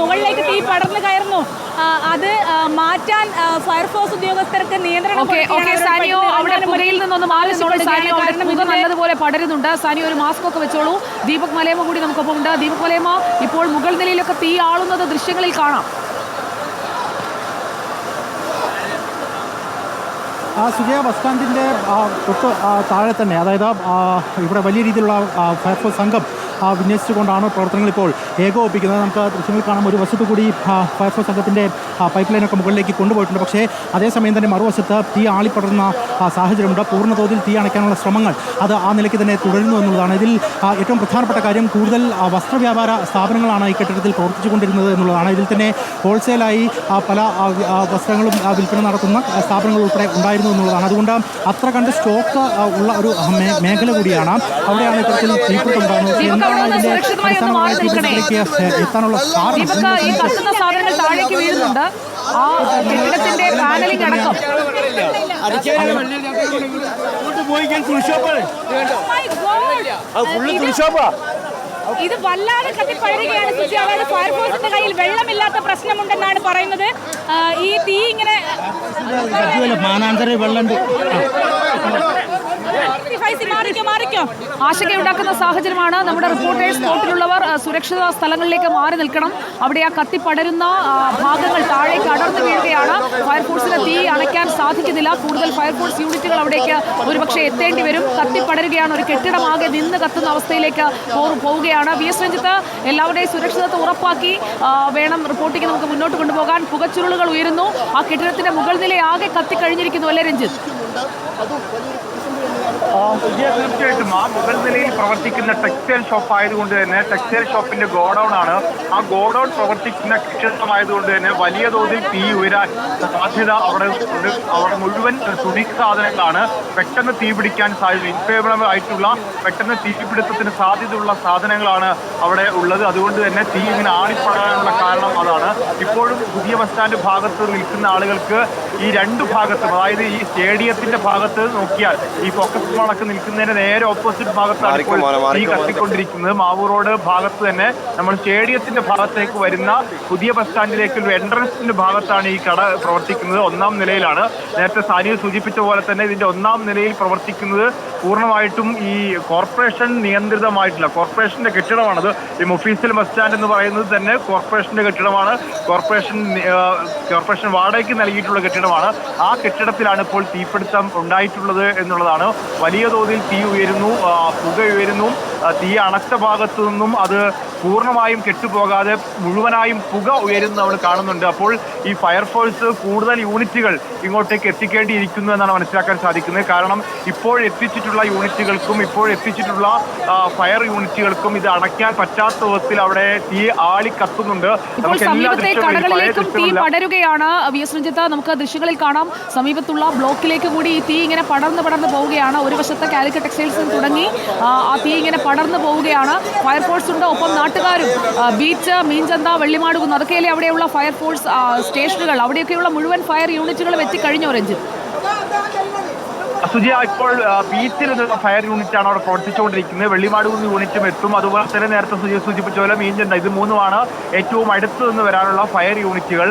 മുകളിലേക്ക് തീ പടർന്നു കയറുന്നു. അത് മാറ്റാൻ ഫയർഫോഴ്സ് ഉദ്യോഗസ്ഥർക്ക് നിയന്ത്രണം. സാനിയോ അവിടെ പുകയിൽ നിന്നൊന്ന് നിന്നോളൂ സാനിയോ അവിടെ പുക നല്ലതുപോലെ പടരുന്നുണ്ട്. സാനിയോ ഒരു മാസ്ക് ഒക്കെ വെച്ചോളൂ. ദീപക് മലയമ്മ കൂടി നമുക്കൊപ്പം ഉണ്ട് ദീപക് മലയമ്മ ഇപ്പോൾ മുകൾ നിലയിലൊക്കെ തീ ആളുന്നത് ദൃശ്യങ്ങളിൽ കാണാം. ആ സുജയ ബസ് സ്റ്റാൻഡിന്റെ തൊട്ട് താഴെ തന്നെ അതായത് ഇവിടെ വലിയ രീതിയിലുള്ള ഫയർഫോഴ്സ് സംഘം വിന്യസിച്ചുകൊണ്ടാണ് പ്രവർത്തനങ്ങൾ ഇപ്പോൾ ഏകോപിപ്പിക്കുന്നത്. നമുക്ക് ദൃശ്യങ്ങൾ കാണാം ഒരു വശത്തു കൂടി ഫയർഫോഴ്സ് സംഘത്തിന്റെ പൈപ്പ് ലൈനൊക്കെ മുകളിലേക്ക് കൊണ്ടുപോയിട്ടുണ്ട്. പക്ഷേ അതേസമയം തന്നെ മറുവശത്ത് തീ ആളിപ്പടർന്ന ആ, സാഹചര്യമുണ്ട്. പൂർണതോതിൽ തീ അണയ്ക്കാനുള്ള ശ്രമങ്ങൾ അത് ആ നിലയ്ക്ക് തന്നെ തുടരുന്നു എന്നുള്ളതാണ്. ഇതിൽ ഏറ്റവും പ്രധാനപ്പെട്ട കാര്യം കൂടുതൽ വസ്ത്രവ്യാപാര സ്ഥാപനങ്ങളാണ് ഈ കെട്ടിടത്തിൽ പ്രവർത്തിച്ചുകൊണ്ടിരുന്നത് എന്നുള്ളതാണ്. ഇതിൽ തന്നെ ഹോൾസെയിലായി പല വസ്ത്രങ്ങളും വിൽപ്പന നടത്തുന്ന സ്ഥാപനങ്ങൾ ഉൾപ്പെടെ ഉണ്ടായിരുന്നു എന്നുള്ളതാണ്. അതുകൊണ്ട് അത്ര കണ്ട് സ്റ്റോക്ക് ഉള്ള ഒരു മേഖല കൂടിയാണ്. അവിടെയാണ് ഇത്തരത്തിൽ തീപിടുത്തം ഉണ്ടാകുന്നത്. എത്താനുള്ള ഈ കത്തുന്ന സാധനങ്ങൾ താഴേക്ക് വീഴുന്നുണ്ട്. ആ കെട്ടിടത്തിന്റെ പാനലിംഗ് അടക്കം. My ഇത് വല്ലാതെ കത്തിപ്പഴുകയാണ് സുജി. അതായത് ഫയർഫോഴ്സിന്റെ കയ്യിൽ വെള്ളമില്ലാത്ത പ്രശ്നമുണ്ടെന്നാണ് പറയുന്നത്. ഈ തീ ഇങ്ങനെ മാനാന്തര വെള്ളം ഫൈസി, മാറിക്കോ മാറിക്കോ. ആശങ്കയുണ്ടാക്കുന്ന സാഹചര്യമാണ് നമ്മുടെ റിപ്പോർട്ടേഴ്സ് സ്പോട്ടിലുള്ളവർ സുരക്ഷിത സ്ഥലങ്ങളിലേക്ക് മാറി നിൽക്കണം. അവിടെ ആ കത്തിപ്പടരുന്ന ഭാഗങ്ങൾ താഴേക്ക് അടർന്നു വീഴുകയാണ്. ഫയർഫോഴ്സിന് തീ അണയ്ക്കാൻ സാധിക്കുന്നില്ല. കൂടുതൽ ഫയർഫോഴ്സ് യൂണിറ്റുകൾ അവിടേക്ക് ഒരുപക്ഷെ എത്തേണ്ടി വരും. കത്തിപ്പടരുകയാണ് ഒരു കെട്ടിടമാകെ നിന്ന് കത്തുന്ന അവസ്ഥയിലേക്ക് പോവുകയാണ്. വി. എസ്. രഞ്ജിത്ത് എല്ലാവരുടെയും സുരക്ഷിതത്വം ഉറപ്പാക്കി വേണം റിപ്പോർട്ടിംഗ് നമുക്ക് മുന്നോട്ട് കൊണ്ടുപോകാൻ. പുകച്ചുരുളുകൾ ഉയരുന്നു. ആ കെട്ടിടത്തിന്റെ മുകൾ നിലയാകെ കത്തിക്കഴിഞ്ഞിരിക്കുന്നു അല്ലേ രഞ്ജിത്ത്? തീർച്ചയായിട്ടും ആ മുകൾ നിലയിൽ പ്രവർത്തിക്കുന്ന ടെക്സ്റ്റൈൽ ഷോപ്പ് ആയതുകൊണ്ട് തന്നെ ടെക്സ്റ്റൈൽ ഷോപ്പിന്റെ ഗോഡൌൺ ആണ്. ആ ഗോഡൌൺ പ്രവർത്തിക്കുന്ന ക്ഷേത്രമായതുകൊണ്ട് തന്നെ വലിയ തോതിൽ തീ ഉയരാൻ സാധ്യത അവിടെ അവിടെ മുഴുവൻ തുണി സാധനങ്ങളാണ്. പെട്ടെന്ന് തീ പിടിക്കാൻ സാധ്യത ഇൻഫേവറബിൾ ആയിട്ടുള്ള പെട്ടെന്ന് തീപിടുത്തത്തിന് സാധ്യതയുള്ള സാധനങ്ങളാണ് അവിടെ ഉള്ളത്. അതുകൊണ്ട് തന്നെ തീ ഇങ്ങനെ ആളിപ്പടാനുള്ള കാരണം അതാണ്. ഇപ്പോഴും പുതിയ ബസ് സ്റ്റാൻഡ് ഭാഗത്ത് നിൽക്കുന്ന ആളുകൾക്ക് ഈ രണ്ട് ഭാഗത്തും അതായത് ഈ സ്റ്റേഡിയത്തിന്റെ ഭാഗത്ത് നോക്കിയാൽ ഈ ഫോക്കസ് മാളൊക്കെ നിൽക്കുന്നതിന് നേരെ ഓപ്പോസിറ്റ് ഭാഗത്താണ് ഇപ്പോൾ തീ കത്തിക്കൊണ്ടിരിക്കുന്നത്. മാവൂർ റോഡ് ഭാഗത്ത് തന്നെ നമ്മൾ സ്റ്റേഡിയത്തിന്റെ ഭാഗത്തേക്ക് വരുന്ന പുതിയ ബസ് സ്റ്റാൻഡിലേക്കുള്ള എൻട്രൻസിന്റെ ഭാഗത്താണ് ഈ കട പ്രവർത്തിക്കുന്നത്. ഒന്നാം നിലയിലാണ്. നേരത്തെ സാനിയ സൂചിപ്പിച്ച പോലെ തന്നെ ഇതിന്റെ ഒന്നാം നിലയിൽ പ്രവർത്തിക്കുന്നത് പൂർണമായിട്ടും ഈ കോർപ്പറേഷൻ നിയന്ത്രിതമായിട്ടില്ല. കോർപ്പറേഷന്റെ കെട്ടിടമാണത്. ഈ മുഫീസിൽ ബസ് സ്റ്റാൻഡ് എന്ന് പറയുന്നത് തന്നെ കോർപ്പറേഷന്റെ കെട്ടിടമാണ്. കോർപ്പറേഷൻ കോർപ്പറേഷൻ വാടകയ്ക്ക് നൽകിയിട്ടുള്ള കെട്ടിടമാണ്. ആ കെട്ടിടത്തിലാണ് ഇപ്പോൾ തീപിടുത്തം ഉണ്ടായിട്ടുള്ളത് എന്നുള്ളതാണ്. വലിയ തോതിൽ തീ ഉയരുന്നു പുക ഉയരുന്നു. തീ അണച്ച ഭാഗത്തു നിന്നും അത് പൂർണമായും കെട്ടുപോകാതെ മുഴുവനായും പുക ഉയരുന്ന നമ്മൾ കാണുന്നുണ്ട്. അപ്പോൾ ഈ ഫയർഫോഴ്സ് കൂടുതൽ യൂണിറ്റുകൾ ഇങ്ങോട്ടേക്ക് എത്തിക്കേണ്ടിയിരിക്കുന്നു എന്നാണ് മനസ്സിലാക്കാൻ സാധിക്കുന്നത്. കാരണം ഇപ്പോൾ എത്തിച്ചിട്ടുള്ള യൂണിറ്റുകൾക്കും ഇപ്പോൾ എത്തിച്ചിട്ടുള്ള ഫയർ യൂണിറ്റുകൾക്കും ഇത് അണയ്ക്കാൻ പറ്റാത്ത വിധത്തിൽ അവിടെ തീ ആളി കത്തുന്നുണ്ട്. കടകളിലേക്കും തീ പടരുകയാണ്. വി എസ് രഞ്ജിത്ത് നമുക്ക് ദൃശ്യങ്ങളിൽ കാണാം. സമീപത്തുള്ള ബ്ലോക്കിലേക്ക് കൂടി ഈ തീ ഇങ്ങനെ പടർന്ന് പടർന്ന് പോവുകയാണ്. ഒരു വശത്ത് കാലിക്കറ്റ് ടെക്സ്റ്റൈൽസിൽ തുടങ്ങി ആ തീ ഇങ്ങനെ പടർന്ന് പോവുകയാണ്. ഫയർഫോഴ്സ് ഉണ്ട്. ഒപ്പം നാട്ടുകാരും ബീച്ച് മീൻചന്ത വെള്ളിമാട് കുന്ന് അതൊക്കെയല്ലേ അവിടെയുള്ള ഫയർഫോഴ്സ് സ്റ്റേഷനുകൾ? അവിടെയൊക്കെയുള്ള മുഴുവൻ ഫയർ യൂണിറ്റുകളും എത്തിക്കഴിഞ്ഞോ രഞ്ജിത്ത്? സുജിയ ഇപ്പോൾ ബീച്ചിൽ നിന്നുള്ള ഫയർ യൂണിറ്റ് ആണ് അവിടെ പ്രവർത്തിച്ചുകൊണ്ടിരിക്കുന്നത്. വെള്ളിമാട് കുന്ന് യൂണിറ്റും എത്തും. അതുപോലെ തന്നെ നേരത്തെ സുജി സൂചിപ്പിച്ച പോലെ മീൻചന്ത. ഇത് മൂന്നുമാണ് ഏറ്റവും അടുത്ത് നിന്ന് വരാനുള്ള ഫയർ യൂണിറ്റുകൾ